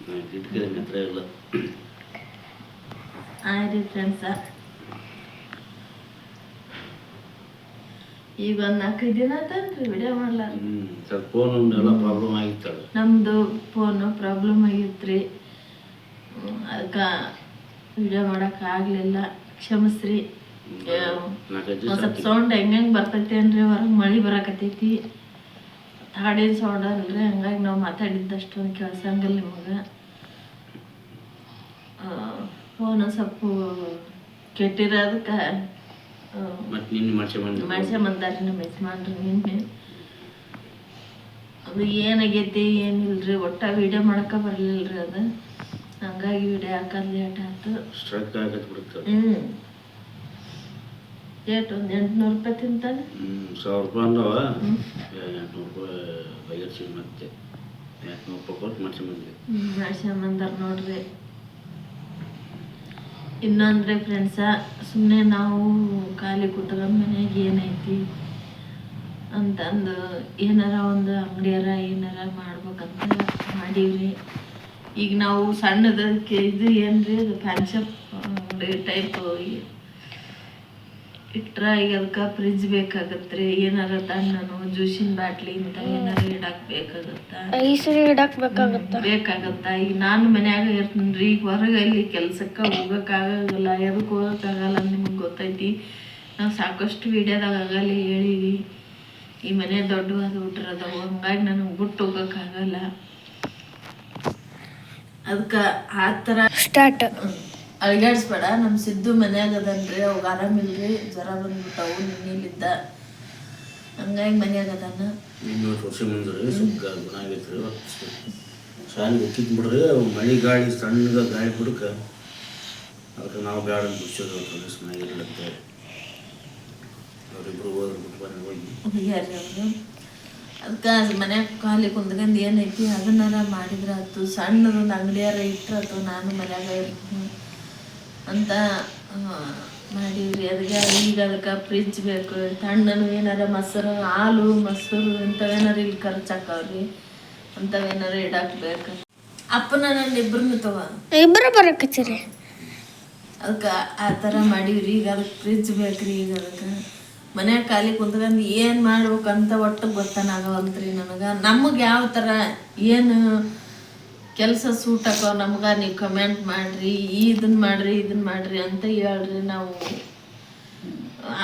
ಇಟ್ಕಿದ್ದೀನಿ ಹತ್ರ ಇಲ್ಲ ಫ್ರೆಂಡ್ಸ ಈಗ ಒಂದ್ ನಾಲ್ಕೈದು ದಿನ ಆತಂತ್ರಿ ವಿಡಿಯೋ ಮಾಡ್ಲಾರ ಸ್ವಲ್ಪ ಫೋನ್ ಎಲ್ಲ ಪ್ರಾಬ್ಲಮ್ ಆಗಿತ್ತಲ್ಲ ನಮ್ದು ಫೋನು ಪ್ರಾಬ್ಲಮ್ ಆಗಿತ್ರಿ ಅದಕ್ಕೆ ವಿಡಿಯೋ ಮಾಡಕ್ ಆಗ್ಲಿಲ್ಲ ಕ್ಷಮಿಸ್ರಿ ಸ್ವಲ್ಪ ಸೌಂಡ್ ಹೆಂಗ್ ಹೆಂಗ್ ಬರ್ತೈತಿ ಅನ್ರಿ ಹೊರಗೆ ಮಳಿ ಬರಾಕತ್ತೈತಿ ಹಾಡಿನ ಸೌಂಡ್ ಅಂದರೆ ಹಂಗಾಗಿ ನಾವು ಮಾತಾಡಿದ್ದಷ್ಟು ಕೇಳ್ಸಂಗಿಲ್ಲ ನಿಮಗೆ ಫೋನ್ ಸ್ವಲ್ಪ ಕೆಟ್ಟಿರೋದಕ್ಕೆ ಮತ್ತೆ ಬಂದಾರಿ? ನಮ್ಮ ಯಜಮಾನ್ರು ನಿನ್ನೆ. ಅದು ಏನಾಗೈತಿ ಏನಿಲ್ರಿ ಒಟ್ಟ ವಿಡಿಯೋ ಮಾಡಕ್ಕೆ ಬರಲಿಲ್ಲರಿ ಅದು. ಹಂಗಾಗಿ ವಿಡಿಯೋ ಹಾಕೋದು ಲೇಟ್ ಆಯ್ತು ಹ್ಞೂ ಏಟ್ ಒಂದು ಎಂಟುನೂರು ರೂಪಾಯಿ ತಿಂತಾನೆ. ಸಾವಿರ ರೂಪಾಯಿ ಅಂದವ ಎಂಟುನೂರು ರೂಪಾಯಿ ಮತ್ತೆ ಎಂಟುನೂರು ರೂಪಾಯಿ ಕೊಟ್ಟು ಮಾಡ್ಸ್ಕೊಂಬಂದಾರ ನೋಡ್ರಿ. ಇನ್ನೊಂದ್ರೆ ಫ್ರೆಂಡ್ಸ ಸುಮ್ಮನೆ ನಾವು ಖಾಲಿ ಕೂತ್ಕೊಂಡು ಮನ್ಯಾಗ ಏನೈತಿ ಅಂತಂದು ಏನಾರ ಒಂದು ಅಂಗಡಿಯಾರ ಏನಾರ ಮಾಡ್ಬೇಕಂತ ಮಾಡೀವ್ರಿ. ಈಗ ನಾವು ಸಣ್ಣದಕ್ಕೆ ಇದು ಏನ್ರಿ ಅದು ಫ್ಯಾನ್ಶಪ್ ಟೈಪ್ ಇಟ್ರ ಈಗ ಅದಕ್ಕೆ ಫ್ರಿಜ್ ರೀ ಏನಾರ ತಣ್ಣನು ಜ್ಯೂಸಿನ ಬಾಟ್ಲಿ ಇಂಥ ಏನಾರ ಇಡಕ್ ಬೇಕಾಗತ್ತ? ಐಸರಿ ಇಡಕ್ ಬೇಕಾಗತ್ತ? ಬೇಕಾಗತ್ತ? ಈಗ ನಾನು ಮನ್ಯಾಗ ಇರ್ತೀನಿ ಈಗ ಹೊರಗೆ ಅಲ್ಲಿ ಕೆಲ್ಸಕ್ಕೆ ಹೋಗೋಕ್ಕಾಗಲ್ಲ ಎದಕ್ಕೆ ಹೋಗೋಕ್ಕಾಗಲ್ಲ ನಿಮ್ಗೆ ಗೊತ್ತೈತಿ. ನಾವು ಸಾಕಷ್ಟು ವಿಡಿಯೋದಾಗ ಆಗಲ್ಲ ಹೇಳಿವಿ. ಈ ಮನೆ ದೊಡ್ಡವಾದ ಬಿಟ್ರದವು ಹಂಗಾಗಿ ನನಗೆ ಬಿಟ್ಟು ಹೋಗೋಕ್ಕಾಗಲ್ಲ ಅದಕ್ಕೆ ಆ ಥರ ಸ್ಟಾರ್ಟ್ ಅಳ್ಗಾಡ್ಸ್ಬೇಡ ನಮ್ಮ ಸಿದ್ದು ಮನ್ಯಾಗ ಅದನ್ರಿ ಅವಾಗ ಆರಾಮಿಲ್ರಿ ಜ್ವರ ಬಂದ್ಬಿಟ್ಟವು ನಿನ್ನಿಲಿದ್ದ ಹಂಗಾಗಿ ಮನ್ಯಾಗ ಅದಾನ. ಇನ್ನೂರು ವರ್ಷ ಮುಂದ್ರಿ ಸ್ವಲ್ಪ ಗುಣ ಆಗೈತ್ರಿ ಶಾಲೆ ಗೊತ್ತಿತ್ತು ಬಿಡ್ರಿ ಅವು ಮಳೆ ಗಾಳಿ ಸಣ್ಣಗ ಗಾಳಿ ಬಿಡಕ ಅದಕ್ಕೆ ನಾವು ಬ್ಯಾಡ ಅಂತ ಬಿಡ್ಸೋದು ಅವ್ರ ಮನೆಯಾಗಿಲ್ಲ ಅಂತೇಳಿ ಅವರಿಬ್ರು ಹೋದ್ರು ಬಿಟ್ಟು ಹೋಗಿ. ಅದಕ್ಕೆ ಮನ್ಯಾಗ ಖಾಲಿ ಕುಂದ್ಕಂದು ಏನೈತಿ ಅದನ್ನಾರ ಮಾಡಿದ್ರೆ ಆಯ್ತು ಸಣ್ಣದೊಂದು ಅಂಗಡಿಯಾರ ಇಟ್ಟರೆ ಅಥವಾ ನಾನು ಮನ್ಯಾಗ ಇರ್ತೀನಿ. ಅಂತ ಮಾಡಿವ್ರಿ. ಅದಕ್ಕೆ ಈಗ ಅದಕ್ಕೆ ಫ್ರಿಜ್ ಬೇಕು. ತಣ್ಣನು ಏನಾರ ಮೊಸರು ಹಾಲು ಮೊಸರು ಇಂಥವೇನಾರ ಇಲ್ಲಿ ಖರ್ಚಾಕವ್ರಿ ಅಂಥವೇನಾರ ಅಂಥವೇನಾರು ಇಡಾಕ್ಬೇಕು. ಅಪ್ಪನ ನನ್ನ ಇಬ್ಬರನ್ನು ತಗೋ. ಇಬ್ಬರು ಬರಕತ್ತೀರಿ? ಅದಕ್ಕೆ ಆ ಥರ ಮಾಡೀವ್ರಿ. ಈಗ ಅದಕ್ಕೆ ಫ್ರಿಜ್ ಬೇಕ್ರಿ ಈಗ ಅದಕ್ಕೆ. ಮನ್ಯಾಗ ಖಾಲಿ ಕುಂತ್ಕೊಂಡು ಏನು ಮಾಡ್ಬೇಕಂತ ಒಟ್ಟು ಗೊತ್ತಾನಾಗವಲ್ತ್ರಿ ನನಗೆ. ನಮಗೆ ಯಾವ ಥರ ಏನು ಕೆಲಸ ಸೂಟ್ ಆಕೋ ನಮ್ಗೆ ನೀವು ಕಮೆಂಟ್ ಮಾಡಿರಿ ಇದನ್ನ ಮಾಡಿರಿ ಇದನ್ನ ಮಾಡಿರಿ ಅಂತ ಹೇಳ್ರಿ ನಾವು.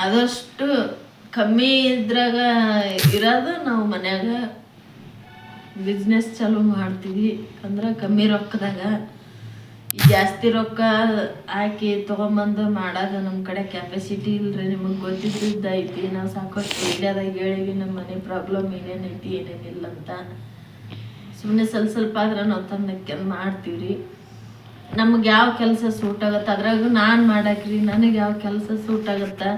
ಆದಷ್ಟು ಕಮ್ಮಿ ಇದ್ರಾಗ ಇರೋದು ನಾವು ಮನ್ಯಾಗ ಬಿಸ್ನೆಸ್ ಚಾಲೂ ಮಾಡ್ತೀವಿ. ಅಂದ್ರೆ ಕಮ್ಮಿ ರೊಕ್ಕದಾಗ. ಜಾಸ್ತಿ ರೊಕ್ಕ ಹಾಕಿ ತೊಗೊಂಬಂದು ಮಾಡೋದು ನಮ್ಮ ಕಡೆ ಕೆಪಾಸಿಟಿ ಇಲ್ರಿ. ನಿಮಗೆ ಗೊತ್ತಿದ್ದೈತಿ ನಾವು ಸಾಕಷ್ಟು ಇಂಡಿಯಾದಾಗ ಹೇಳಿವಿ ನಮ್ಮ ಮನೆ ಪ್ರಾಬ್ಲಮ್ ಏನೇನೈತಿ ಏನೇನಿಲ್ಲ ಅಂತ ಸುಮ್ಮನೆ ಸ್ವಲ್ಪ ಸ್ವಲ್ಪ ಆದ್ರೆ ನಾವು ತಂದಕ್ಕೆ ಮಾಡ್ತೀವಿ ನಮ್ಗೆ ಯಾವ ಕೆಲಸ ಸೂಟ್ ಆಗುತ್ತೆ, ಅದ್ರಾಗ ನಾನು ಮಾಡಾಕ್ರಿ, ನನಗೆ ಯಾವ ಕೆಲಸ ಸೂಟ್ ಆಗುತ್ತೆ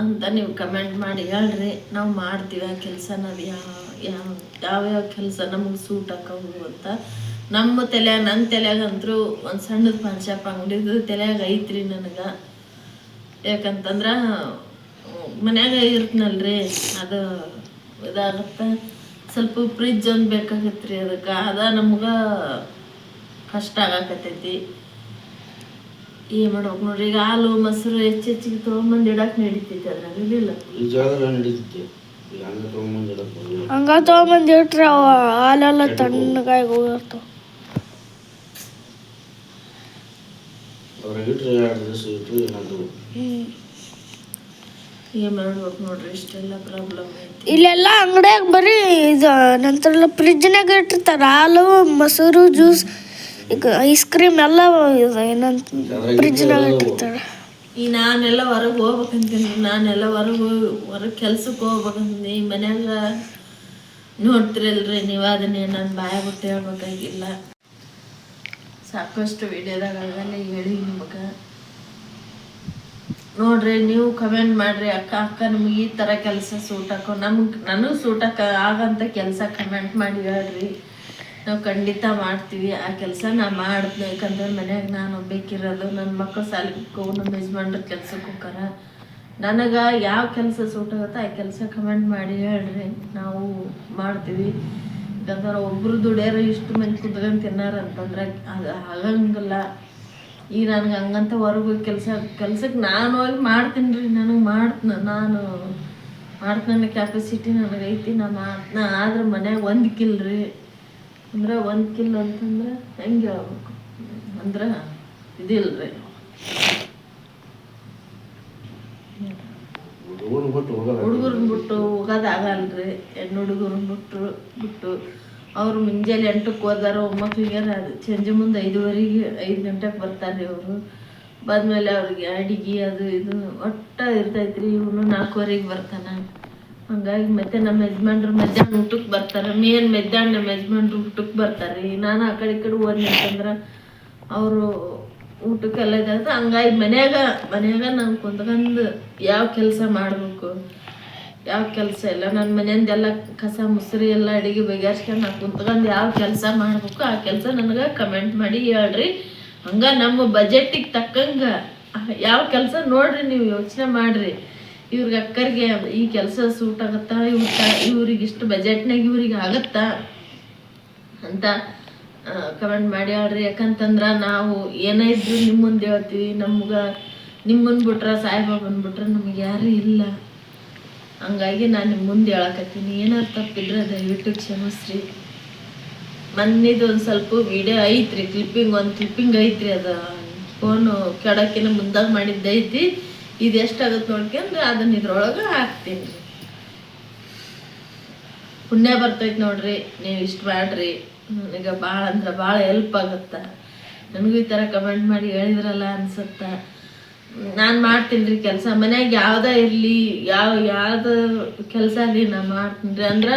ಅಂತ ನೀವು ಕಮೆಂಟ್ ಮಾಡಿ ಹೇಳ್ರಿ. ನಾವು ಮಾಡ್ತೀವಿ ಆ ಕೆಲಸನ ಅದು ಯಾವ ಯಾವ ಯಾವ್ಯಾವ ಕೆಲಸ ನಮಗೆ ಸೂಟ್ ಆಕವು ಅಂತ. ನಮ್ಮ ತಲೆಯಾಗ ನನ್ನ ತಲೆಯಾಗಂತರೂ ಒಂದು ಸಣ್ಣದು ಪಂಚಾಪ ಅಂಗಡಿದು ತಲೆಯಾಗ ಐತ್ರಿ ನನಗೆ. ಯಾಕಂತಂದ್ರೆ, ಮನ್ಯಾಗ ಇರ್ತನಲ್ರಿ, ಅದು ಇದಾಗತ್ತೆ. ಸ್ವಲ್ಪ ಫ್ರಿಜ್ ಒಂದು ಬೇಕಾಗತ್ತೆ ರೀ ಅದಕ್ಕೆ. ಅದ ನಮ್ಗೆ ಕಷ್ಟ ಆಗಾಕತ್ತೈತಿ. ಏನು ಮಾಡ್ಬೇಕು ನೋಡ್ರಿ ಈಗ ಹಾಲು ಮೊಸರು ಹೆಚ್ಚು ಹೆಚ್ಚಿಗೆ ತೊಗೊಂಬಂದು ಇಡಕ್ಕೆ ನಡೀತೈತಿ ಅದ್ರಾಗ ಇದಿಲ್ಲ ಹಂಗ ತಗೊಂಬಂದ್ ಇಟ್ರೆ ಅವ ಹಾಲೆಲ್ಲ ತಣ್ಣಗಾಗಿ ಹೋಗಿರ್ತಾವ. ಅವ್ರಿಗೆ ಇಟ್ರೆ ಎರಡು ದಿವಸ ಇಟ್ಟು ಏನಾದ್ರು ಮಾಡ್ಬೇಕು ನೋಡ್ರಿ ಇಷ್ಟೆಲ್ಲ ಪ್ರಾಬ್ಲಮ್ ಐತಿ. ಇಲ್ಲೆಲ್ಲ ಅಂಗಡಿಯಾಗ ಬರೀ ಇದು ನಂತರ ಫ್ರಿಜ್ನಾಗ ಇಟ್ಟಿರ್ತಾರ ಹಾಲು ಮೊಸರು ಜ್ಯೂಸ್ ಈಗ ಐಸ್ ಕ್ರೀಮ್ ಎಲ್ಲ ಇದು ಏನಂತ ಫ್ರಿಜ್ನಾಗ ಇಟ್ಟಿರ್ತಾರ. ಈ ನಾನೆಲ್ಲ ಹೊರಗೆ ಹೋಗ್ಬೇಕಂತೀನಿ ನಾನೆಲ್ಲ ಹೊರಗೆ ಹೋಗಿ ಹೊರಗೆ ಕೆಲ್ಸಕ್ಕೆ ಹೋಗ್ಬೇಕಂತೀನಿ ಮನ್ಯಾಗ ನೋಡ್ತಿರಲ್ರಿ ನೀವು ಅದನ್ನೇ ನಾನು ಬಾಯ ಬಿಟ್ಟು ಹೇಳ್ಬೇಕಾಗಿಲ್ಲ. ಸಾಕಷ್ಟು ವಿಡಿಯೋದಾಗ ಆಗಲ್ಲ ಹೇಳಿ ನಿಮಗೆ. ನೋಡ್ರಿ, ನೀವು ಕಮೆಂಟ್ ಮಾಡ್ರಿ, ಅಕ್ಕ ಅಕ್ಕ, ನಮ್ಗೆ ಈ ಥರ ಕೆಲಸ ಸೂಟ್ ಹಾಕೋ ನಮ್ಗೆ ನನಗೆ ಸೂಟ್ ಹಾಕ, ಆಗಂತ ಕೆಲಸ ಕಮೆಂಟ್ ಮಾಡಿ ಹೇಳ್ರಿ. ನಾವು ಖಂಡಿತ ಮಾಡ್ತೀವಿ. ಆ ಕೆಲಸ ನಾ ಮಾಡ್ತೀನಿ, ಯಾಕಂದ್ರೆ ಮನ್ಯಾಗ ನಾನು ಒಬ್ಬೇಕಿರೋದು ನನ್ನ ಮಕ್ಕಳು ಸಾಲಿಗೂ ನಮ್ಮ ಯಜಮಾನ್ರ ಕೆಲ್ಸಕ್ಕೆ ಹೋಗಾರ ನನಗೆ ಯಾವ ಕೆಲಸ ಸೂಟಾಗುತ್ತೋ ಆ ಕೆಲಸ ಕಮೆಂಟ್ ಮಾಡಿ ಹೇಳ್ರಿ. ನಾವು ಮಾಡ್ತೀವಿ. ಯಾಕಂದ್ರೆ ಒಬ್ರು ದುಡಿಯಾರ ಇಷ್ಟು ಮಂದಿ ಕುತ್ಕೊಂಡು ತಿನ್ನಾರ ಅಂತಂದ್ರೆ ಅದು ಆಗಂಗಿಲ್ಲ. ಈಗ ನನಗೆ ಹಂಗಂತ ಹೊರಗೆ ಕೆಲಸ ಕೆಲ್ಸಕ್ಕೆ ನಾನು ಹೋಗಿ ಮಾಡ್ತೀನಿ ರೀ ನನಗೆ ಮಾಡ್ತೀನಿ ನಾನು ಮಾಡ್ತೀನಿ ಕ್ಯಾಪಸಿಟಿ ನನಗೆ ಐತಿ ನಾ ಮಾಡ್ತೀನಿ ಆದ್ರೆ ಮನ್ಯಾಗ ಒಂದು ಕಿಲ್ ರೀ. ಅಂದ್ರೆ ಒಂದು ಕಿಲ್ ಅಂತಂದ್ರೆ ಹೆಂಗೆ ಹೇಳ್ಬೇಕು? ಅಂದ್ರೆ ಇದಿಲ್ಲ ರೀ ಹುಡುಗರು ಬಿಟ್ಟು ಹೋಗೋದು ಹುಡುಗರನ್ನ ಬಿಟ್ಟು ಹೋಗೋದಾಗಲ್ರಿ ಹೆಣ್ಣು ಹುಡುಗರನ್ನ ಬಿಟ್ಟು ಬಿಟ್ಟು ಅವ್ರು ಮುಂಜಾನೆ ಎಂಟಕ್ಕೆ ಹೋದಾರ ಒಮ್ಮಕ್ಕಳಿಗೆ ಸಂಜೆ ಮುಂದೆ ಐದುವರೆಗೆ, ಐದು ಗಂಟೆಗೆ ಬರ್ತಾರೆ ಅವರು ಬಂದಮೇಲೆ ಅವ್ರಿಗೆ ಅಡಿಗೆ ಅದು ಇದು ಒಟ್ಟು ಇರ್ತೈತೆ ರೀ ಇವನು ನಾಲ್ಕುವರೆಗೆ ಬರ್ತಾನೆ. ಹಂಗಾಗಿ ಮತ್ತೆ ನಮ್ಮ ಯಜಮಾನ್ರು ಮಧ್ಯಾಹ್ನ ಊಟಕ್ಕೆ ಬರ್ತಾರೆ. ಮೇನ್ ಮಧ್ಯಾಹ್ನ ನಮ್ಮ ಯಜಮಾನ್ರು ಊಟಕ್ಕೆ ಬರ್ತಾರೆ. ರೀ ನಾನು ಆ ಕಡೆ ಈ ಕಡೆ ಹೋದ್ನಿ ಅಂತಂದ್ರೆ ಅವರು ಊಟಕ್ಕೆಲ್ಲ ಇದಾಗ ಹಂಗಾಗಿ ಮನ್ಯಾಗ ಮನ್ಯಾಗ ನಾನು ಕುಂತ್ಕೊಂಡು ಯಾವ ಕೆಲಸ ಮಾಡಬೇಕು? ಯಾವ ಕೆಲಸ ಇಲ್ಲ. ನನ್ನ ಮನೆಯಿಂದೆಲ್ಲ ಕಸ, ಮುಸ್ರಿ ಎಲ್ಲ ಅಡಿಗೆ ಬಗೆಹರಿಸ್ಕೊಂಡು ನಾನು ಕುಂತ್ಕೊಂಡು ಯಾವ ಕೆಲಸ ಮಾಡಬೇಕು, ಆ ಕೆಲಸ ನನಗೆ ಕಮೆಂಟ್ ಮಾಡಿ ಹೇಳ್ರಿ. ಹಂಗೆ ನಮ್ಮ ಬಜೆಟಿಗೆ ತಕ್ಕಂಗೆ ಯಾವ ಕೆಲಸ ನೋಡ್ರಿ ನೀವು ಯೋಚನೆ ಮಾಡ್ರಿ. ಇವ್ರಿಗೆ ಅಕ್ಕರಿಗೆ ಈ ಕೆಲಸ ಸೂಟ್ ಆಗುತ್ತಾ ಇವ್ರ ಇವ್ರಿಗೆ ಇಷ್ಟು ಬಜೆಟ್ನಾಗ ಇವ್ರಿಗೆ ಆಗತ್ತಾ ಅಂತ ಕಮೆಂಟ್ ಮಾಡಿ ಹೇಳ್ರಿ. ಯಾಕಂತಂದ್ರೆ ನಾವು ಏನೇ ಇದ್ರು ನಿಮ್ಮ ಮುಂದೆ ಹೇಳ್ತೀವಿ ನಮ್ಗೆ ನಿಮ್ಮನ್ನು ಬಿಟ್ರೆ ಸಾಯಿಬಾಬನ್ ಬಿಟ್ರೆ ನಮ್ಗೆ ಯಾರು ಇಲ್ಲ. ಹಂಗಾಗಿ ನಾನು ನಿಮ್ಮ ಮುಂದೆ ಹೇಳಕತ್ತೀನಿ. ಏನಾರು ತಪ್ಪಿದ್ರೆ ದಯವಿಟ್ಟು ಕ್ಷಮಿಸ್ರಿ. ಮೊನ್ನೆದು ಒಂದು ಸ್ವಲ್ಪ ವಿಡಿಯೋ ಐತ್ರಿ ಕ್ಲಿಪ್ಪಿಂಗ್ ಒಂದು ಕ್ಲಿಪ್ಪಿಂಗ್ ಐತ್ರಿ ಅದು. ಫೋನು ಕೆಡಕಿನ ಮುಂದಾಗ ಮಾಡಿದ್ದೈತಿ ಇದು ಎಷ್ಟಾಗುತ್ತೆ ನೋಡ್ಕೊಂಡು ಅದನ್ನ ಇದ್ರೊಳಗೆ ಹಾಕ್ತೀನಿ. ಪುಣ್ಯ ಬರ್ತೈತೆ ನೋಡ್ರಿ, ನೀವು ಇಷ್ಟು ಮಾಡ್ರಿ ನನಗೆ ಭಾಳ ಅಂದ್ರೆ ಭಾಳ ಹೆಲ್ಪ್ ಆಗುತ್ತೆ. ನನಗೂ ಈ ಥರ ಕಮೆಂಟ್ ಮಾಡಿ ಹೇಳಿದ್ರಲ್ಲ ಅನ್ಸುತ್ತೆ. ನಾನು ಮಾಡ್ತೀನಿ ರೀ ಕೆಲಸ. ಮನ್ಯಾಗ ಯಾವುದೇ ಇರಲಿ ಯಾವ ಯಾವ್ದು ಕೆಲಸ ರೀ ನಾ ಮಾಡ್ತೀನಿ ರೀ. ಅಂದ್ರೆ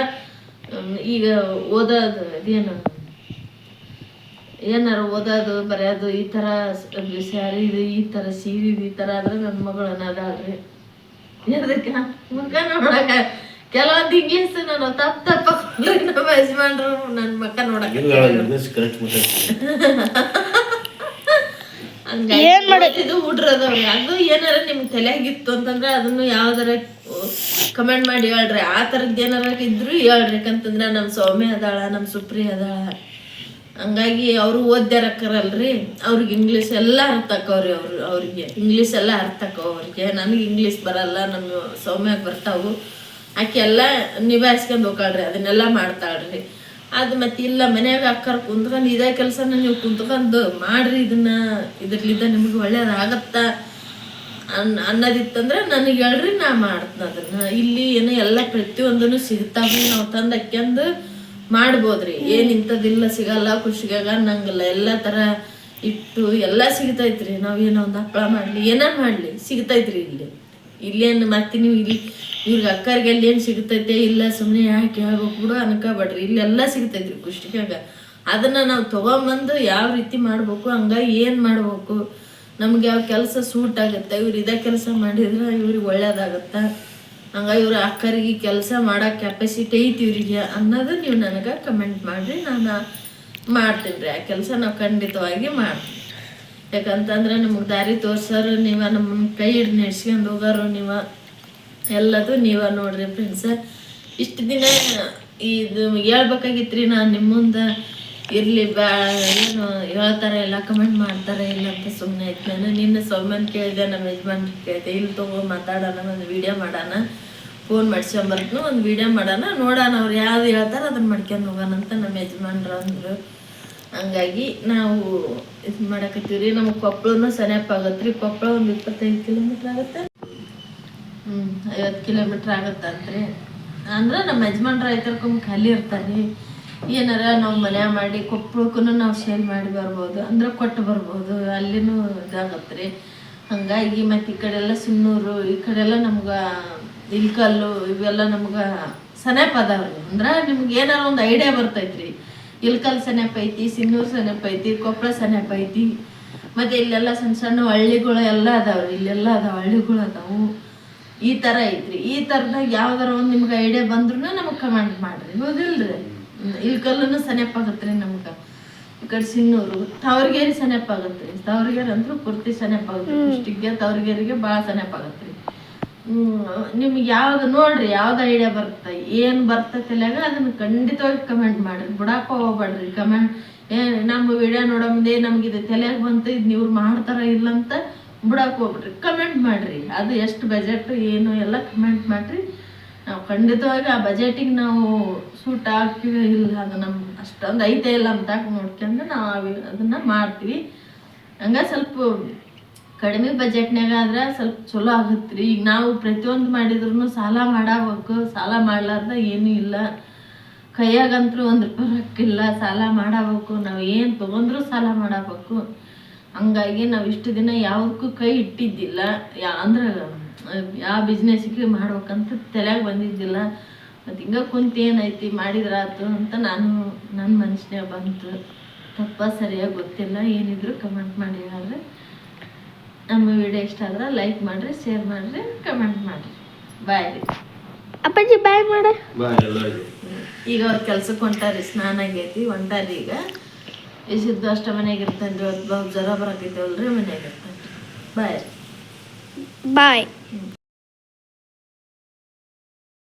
ಈಗ ಓದೋದು ಇದೇನು ಏನಾರ ಓದೋದು ಬರೆಯೋದು ಈ ಥರ ಸ್ಯಾರಿ ಇದು ಈ ಥರ ಸೀರೆ ಇದು ಈ ಥರ ಆದ್ರೆ ನನ್ನ ಮಗಳು ಅನ್ನೋದಾಳ್ರಿ ಎದಕ್ಕೆ? ಮುಂದೆ ನೋಡಕ ಕೆಲವೊಂದು ಇಂಗ್ಲೀಷ್ ನಾನು ತಪ್ಪ ತಪ್ಪ ನಮ್ಮ ಯಜಮಾನ್ರು ನನ್ನ ಮಕ್ಕ ನೋಡಕ ಮಾತಾಡ್ತೀನಿ ಇದು ಹುಡ್ರದವ್ರಿ ಅದು ಏನಾರ ನಿಮ್ ತಲೆಯಾಗಿತ್ತು ಅಂತಂದ್ರೆ ಅದನ್ನು ಯಾವ್ದಾರ ಕಮೆಂಟ್ ಮಾಡಿ ಹೇಳ್ರಿ. ಆ ತರದ್ ಏನಾರ ಇದ್ರು ಹೇಳ್ರಿ. ಯಾಕಂತಂದ್ರ ನಮ್ ಸೌಮ್ಯ ಅದಾಳ ನಮ್ ಸುಪ್ರಿ ಅದಾಳ. ಹಂಗಾಗಿ ಅವರು ಓದ್ಯಾರಕ್ಕರಲ್ರಿ. ಅವ್ರಿಗೆ ಇಂಗ್ಲೀಷ್ ಎಲ್ಲ ಅರ್ಥ ಆಕವ್ರಿ ಅವ್ರು ಅವ್ರಿಗೆ. ಇಂಗ್ಲೀಷ್ ಎಲ್ಲ ಅರ್ಥ ಆಕವ್ ಅವ್ರಿಗೆ. ನನಗೆ ಇಂಗ್ಲೀಷ್ ಬರಲ್ಲ ನಮ್ಮ ಸೌಮ್ಯಾಗ ಬರ್ತಾವು. ಆಕೆ ಎಲ್ಲ ನಿಭಾಯಿಸ್ಕೊಂಡು ಹೋಗಾಳ್ರಿ ಅದನ್ನೆಲ್ಲ ಮಾಡ್ತಾಳ್ರಿ. ಅದು ಮತ್ತೆ ಇಲ್ಲ, ಮನ್ಯಾಗ ಅಕ್ಕರ್ ಕುಂತ್ಕೊಂಡು ಇದೇ ಕೆಲಸನ ನೀವು ಕುಂತ್ಕೊಂಡು ಮಾಡ್ರಿ ಇದನ್ನ. ಇದ್ರಲಿದ್ದ ನಿಮ್ಗೆ ಒಳ್ಳೇದಾಗತ್ತ ಅನ್, ಅನ್ನೋದಿತ್ತಂದ್ರೆ ನನಗೆ ಹೇಳ್ರಿ ನಾ ಮಾಡ್ತೀನಿ ಅದನ್ನ. ಇಲ್ಲಿ ಏನು ಎಲ್ಲ ಪ್ರತಿಯೊಂದನ್ನು ಸಿಗ್ತಾವೆ ನಾವು ತಂದು ಅಕ್ಕಂದು ಮಾಡ್ಬೋದ್ರಿ. ಏನು ಇಂಥದ್ದಿಲ್ಲ, ಸಿಗಲ್ಲ, ಖುಷಿಗಾಗ ನಂಗಲ್ಲ ಎಲ್ಲ ಥರ ಇಟ್ಟು ಎಲ್ಲ ಸಿಗ್ತೈತ್ರಿ. ಏನೋ ಒಂದು ಹಪ್ಪಳ ಮಾಡಲಿ, ಏನೇ ಮಾಡಲಿ, ಸಿಗ್ತೈತ್ರಿ ಇಲ್ಲಿ. ಇಲ್ಲೇನು ಮತ್ತೆ ನೀವು ಇಲ್ಲಿ ಇವ್ರಿಗೆ ಅಕ್ಕರಿಗೆ ಅಲ್ಲಿ ಏನು ಸಿಗ್ತೈತೆ? ಇಲ್ಲ ಸುಮ್ಮನೆ ಯಾಕೆ ಹೇಳ್ಬೇಕು ಬಿಡು, ಅನ್ಕೋಬೇಡ್ರಿ. ಇಲ್ಲೆಲ್ಲ ಸಿಗ್ತೈತ್ರಿ ಕುಷ್ಟಿಕಾಗ ಅದನ್ನು ನಾವು ತೊಗೊಂಬಂದು ಯಾವ ರೀತಿ ಮಾಡಬೇಕು, ಹಂಗಾಗಿ ಏನು ಮಾಡಬೇಕು? ನಮ್ಗೆ ಯಾವ ಕೆಲಸ ಸೂಟ್ ಆಗುತ್ತೆ? ಇವ್ರು ಇದೇ ಕೆಲಸ ಮಾಡಿದ್ರೆ ಇವ್ರಿಗೆ ಒಳ್ಳೇದಾಗುತ್ತೆ? ಹಂಗಾಗಿ ಇವ್ರ ಅಕ್ಕರಿಗೆ ಕೆಲಸ ಮಾಡೋ ಕೆಪಾಸಿಟಿ ಐತಿ ಇವ್ರಿಗೆ ಅನ್ನೋದು ನೀವು ನನಗೆ ಕಮೆಂಟ್ ಮಾಡಿರಿ. ನಾನು ಮಾಡ್ತೀನಿ ರೀ. ಆ ಕೆಲಸ ನಾವು ಖಂಡಿತವಾಗಿ ಮಾಡ್ತೀನಿ ಯಾಕಂತಂದ್ರೆ ನಿಮಗೆ ದಾರಿ ತೋರ್ಸೋರು ನೀವು ನಮ್ಮ ಕೈ ಹಿಡ್ದು ನೆಡ್ಸ್ಕೊಂಡು ಹೋಗೋರು ನೀವ. ಎಲ್ಲದು ನೀವ ನೋಡ್ರಿ ಫ್ರೆಂಡ್ಸ ಇಷ್ಟು ದಿನ ಇದು ಹೇಳ್ಬೇಕಾಗಿತ್ರಿ, ನಾನು ನಿಮ್ಮ ಮುಂದೆ ಇರಲಿ ಬ್ಯಾ ಏನು ಹೇಳ್ತಾರೆ ಇಲ್ಲ ಕಮೆಂಟ್ ಮಾಡ್ತಾರೆ ಇಲ್ಲ ಅಂತ ಸುಮ್ಮನೆ ಆಯ್ತು ನಾನು ನಿನ್ನೆ ಸೌಮ್ಯನ್ ಕೇಳಿದೆ, ನಮ್ಮ ಯಜಮಾನ್ ಕೇಳಿದೆ. ಇಲ್ಲಿ ತಗೋ ಮಾತಾಡೋಣ, ಒಂದು ವಿಡಿಯೋ ಮಾಡೋಣ. ಫೋನ್ ಮಾಡ್ಸ್ಕೊಂಬರ್ತು ಒಂದು ವಿಡಿಯೋ ಮಾಡೋಣ, ನೋಡೋಣ ಅವ್ರು ಯಾವ್ದು ಹೇಳ್ತಾರೆ ಅದನ್ನ ಮಾಡ್ಕೊಂಡು ಹೋಗೋಣ ಅಂತ ನಮ್ಮ ಯಜಮಾನ್ರು ಅಂದರು. ಹಂಗಾಗಿ ನಾವು ಇದು ಮಾಡಕತ್ತೀವಿ ರೀ ನಮಗೆ ಕೊಪ್ಪಳನು ಸಮೀಪ ಆಗತ್ತೆ ರೀ ಕೊಪ್ಪಳ ಒಂದು ಇಪ್ಪತ್ತೈದು ಕಿಲೋಮೀಟ್ರ್ ಆಗುತ್ತೆ. ಹ್ಞೂ ಐವತ್ತು ಕಿಲೋಮೀಟ್ರ್ ಆಗುತ್ತಂತ್ರಿ ಅಂದ್ರೆ? ನಮ್ಮ ಯಜಮಾನ್ರ ರೈತರ್ಕೊಂಬ ಖಾಲಿ ಇರ್ತಾರೆ. ಏನಾರ ನಾವು ಮನೆ ಮಾಡಿ ಕೊಪ್ಪಳಕ್ಕೂ ನಾವು ಸೇಲ್ ಮಾಡಿ ಬರ್ಬೋದು, ಅಂದ್ರೆ ಕೊಟ್ಟು ಬರ್ಬೋದು, ಅಲ್ಲಿನೂ ಇದಾಗತ್ತೆ ರೀ. ಹಂಗಾಗಿ ಮತ್ತು ಈ ಕಡೆ ಎಲ್ಲ ಸಿನ್ನೂರು ಈ ಕಡೆ ಎಲ್ಲ ನಮ್ಗೆ ಇಲ್ಕಲ್ಲು, ಇವೆಲ್ಲ ನಮ್ಗೆ ಸನೇಪ ಅದಾವ್ರಿ ಅಂದ್ರೆ ನಿಮ್ಗೆ ಏನಾರ ಒಂದು ಐಡಿಯಾ ಬರ್ತೈತ್ರಿ. ಇಲ್ಕಲ್ ಸನೇಪ ಐತಿ ಸಿನ್ನೂರು ಸನೇಪ ಐತಿ ಕೊಪ್ಪಳ ಸನೇಪ ಐತಿ. ಮತ್ತು ಇಲ್ಲೆಲ್ಲ ಸಣ್ಣ ಸಣ್ಣ ಹಳ್ಳಿಗಳು ಎಲ್ಲ ಅದಾವ್ರಿ ಇಲ್ಲೆಲ್ಲ ಅದಾವ ಹಳ್ಳಿಗಳು ಅದಾವು. ಈ ಥರ ಐತ್ರಿ. ಈ ಥರದಾಗ ಯಾವ್ದಾರ ಒಂದು ನಿಮ್ಗೆ ಐಡಿಯಾ ಬಂದ್ರೂ ನಮಗೆ ಕಮೆಂಟ್ ಮಾಡ್ರಿ. ಹೌದಿಲ್ರಿ? ಇಲ್ಕಲ್ಲೂ ಸನೆಪ್ ಆಗತ್ರಿ ನಮ್ಗೆ. ಈ ಕಡೆ ಸಿನ್ನೂರು ತಾವರ್ಗೇರಿ ಸನೇಪ ರೀ ತವರ್ಗೇರಿ ಅಂದ್ರೆ ಪೂರ್ತಿ ಸನೇಪ ಆಗುತ್ತೆ ಕುಷ್ಟಿಗೆ ತಾವರ್ಗೇರಿಗೆ ಭಾಳ ಸನೇಪ ರೀ ನಿಮ್ಗೆ ಯಾವ್ದು ನೋಡ್ರಿ ಯಾವ್ದು ಐಡಿಯಾ ಬರುತ್ತೆ. ಏನು ಬರ್ತದೆ ತಲೆಯಾಗ ಅದನ್ನ ಖಂಡಿತವಾಗಿ ಕಮೆಂಟ್ ಮಾಡ್ರಿ. ಬಿಡಾಕ ಹೋಗ್ಬೇಡ್ರಿ. ಕಮೆಂಟ್ ಏ ನಮ್ಮ ವಿಡಿಯೋ ನೋಡೋ ಮುಂದೆ ನಮ್ಗೆ ಇದು ತಲೆಯಾಗ ಬಂತು ಇದು ನೀವು ಮಾಡ್ತಾರ ಇಲ್ಲ ಅಂತ ಹೋಗ್ಬಿಟ್ರಿ. ಕಮೆಂಟ್ ಮಾಡ್ರಿ. ಅದು ಎಷ್ಟು ಬಜೆಟ್ ಏನು ಎಲ್ಲ ಕಮೆಂಟ್ ಮಾಡ್ರಿ. ನಾವು ಖಂಡಿತವಾಗಿ ಆ ಬಜೆಟಿಗೆ ನಾವು ಸೂಟ್ ಆಗ್ತೀವಿ ಇಲ್ಲ ಅದು ನಮ್ಮ ಅಷ್ಟೊಂದು ಐತೆ ಇಲ್ಲ ಅಂತ ನೋಡ್ಕೊಂಡು ನಾವು ಅದನ್ನು ಮಾಡ್ತೀವಿ. ಹಂಗ ಸ್ವಲ್ಪ ಕಡಿಮೆ ಬಜೆಟ್ನಾಗ ಆದ್ರೆ ಸ್ವಲ್ಪ ಚಲೋ ಆಗುತ್ತೆ ರೀ ಈಗ ನಾವು ಪ್ರತಿಯೊಂದು ಮಾಡಿದ್ರು ಸಾಲ ಮಾಡಬೇಕು ಸಾಲ ಮಾಡ್ಲಾರ್ದ ಏನೂ ಇಲ್ಲ. ಕೈಯಾಗಂತೂ ಒಂದು ರೂಪಾಯಿ ರೊಕ್ಕಿಲ್ಲ. ಸಾಲ ಮಾಡಬೇಕು ನಾವು ಏನು ತೊಗೊಂಡ್ರೂ ಸಾಲ ಮಾಡಬೇಕು. ಹಂಗಾಗಿ ನಾವು ಇಷ್ಟು ದಿನ ಯಾವಕ್ಕೂ ಕೈ ಇಟ್ಟಿದ್ದಿಲ್ಲ. ಯಾ ಅಂದ್ರೆ ಯಾವ ಬಿಸ್ನೆಸ್ಗೆ ಮಾಡ್ಬೇಕಂತ ತಲೆಯಾಗ ಬಂದಿದ್ದಿಲ್ಲ. ಮತ್ತು ಹಿಂಗೆ ಕುಂತು ಏನೈತಿ ಮಾಡಿದ್ರಾತು ಅಂತ ನಾನು ನನ್ನ ಮನಸ್ಸಿನಾಗ ಬಂತು. ತಪ್ಪ ಸರಿಯಾಗಿ ಗೊತ್ತಿಲ್ಲ. ಏನಿದ್ರು ಕಮೆಂಟ್ ಮಾಡಿ ಹೇಳ್ರಿ. ನಮ್ಮ ವಿಡಿಯೋ ಇಷ್ಟ ಆದ್ರೆ ಲೈಕ್ ಮಾಡಿರಿ ಶೇರ್ ಮಾಡಿರಿ ಕಮೆಂಟ್ ಮಾಡಿರಿ. ಬಾಯ್ ರೀ. ಅಪ್ಪಾಜಿ ಬಾಯ್ ಮಾಡ ಈಗ ಅವ್ರ ಕೆಲ್ಸಕ್ಕೆ ಹೊಂಟಾರಿ ಸ್ನಾನ ಆಗೈತಿ ಹೊಂಟಾರಿ ಈಗ. ಎಸಿದ್ದು ಅಷ್ಟ ಮನೆಯಾಗ ಇರ್ತಾನೆ ಇವತ್ತು ಜ್ವರ ಬರಕೈತೇವಲ್ರಿ ಮನ್ಯಾಗ ಇರ್ತಾನೆ. ಬಾಯ್ ಬಾಯ್